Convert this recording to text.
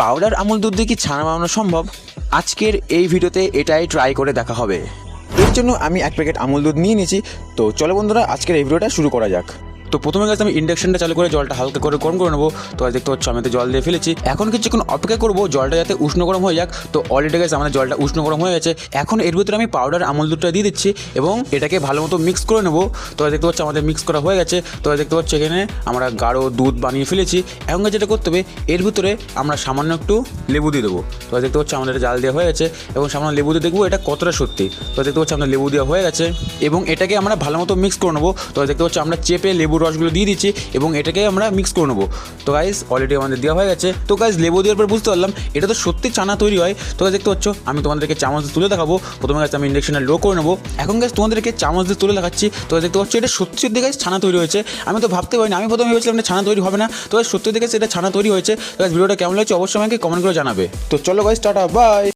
Powder Amul দুধ দিয়ে কি ছানা বানানো সম্ভব? আজকের এই ভিডিওতে এটাই ট্রাই করে দেখা হবে। এর জন্য আমি এক প্যাকেট আমুল দুধ নিয়ে নিয়েছি। তো চলো বন্ধুরা, আজকের এই ভিডিওটা শুরু করা যাক। তো প্রথমে গেছে আমি ইন্ডাকশনটা চালু করে জলটা হালকা করে গরম করে নেব। তো আজ দেখতে পাচ্ছ আমি তো জল দিয়ে ফেলেছি। এখন কিছুক্ষণ অপেক্ষা করব, জলটা যাতে উষ্ণ গরম হয়ে যাক। তো অলরেডি গেছে আমাদের জলটা উষ্ণ গরম হয়ে গেছে। এখন এর ভিতরে আমি পাউডার আমল দুধটা দিয়ে দিচ্ছি এবং এটাকে ভালো মতো মিক্স করে নেব। তো দেখতে পাচ্ছ আমাদের মিক্স করা হয়ে গেছে। তো দেখতে পাচ্ছ এখানে আমরা গাঢ় দুধ বানিয়ে ফেলেছি। এখন যেটা করতে হবে, এর ভিতরে আমরা সামান্য একটু লেবু দিয়ে দেবো। তো দেখতে পাচ্ছ আমাদের জাল দেওয়া হয়ে গেছে এবং সামান্য লেবু দিয়ে দেখব এটা কতটা সত্যি। তো দেখতে পাচ্ছ আমাদের লেবু দেওয়া হয়ে গেছে এবং এটাকে আমরা ভালো মতো মিক্স করে নেব। তো দেখতে পাচ্ছ আমরা চেপে লেবুর রসগুলো দিয়ে দিচ্ছি এবং এটাকে আমরা মিক্স করে নেব। তো গাইজ অলরেডি আমাদের দেওয়া হয়ে গেছে। তো গাইজ লেবু দেওয়ার পর বুঝতে পারলাম, এটা তো সত্যি চানা তৈরি হয়। তো guys, দেখতে পাচ্ছ, আমি তোমাদেরকে চামচ দিয়ে তুলে দেখাবো। প্রথমে গাছ আমি ইন্ডাকশনে লো করে নেব। এখন গাছ তোমাদেরকে চামচ দিয়ে তুলে দেখাচ্ছি। তো দেখতে পাচ্ছ, এটা সত্যি সত্যি গাছ ছানা তৈরি হয়েছে। আমি তো ভাবতে পারিনি, আমি প্রথমে ভেবেছিলাম এটা ছানা তৈরি হবে না। তো সত্যি দেখে এটা ছানা তৈরি হয়েছে। তো ভিডিওটা কেমন লাগছে অবশ্যই আমাকে কমেন্ট করে জানাবে। তো চলো গাইজ টাটা বাই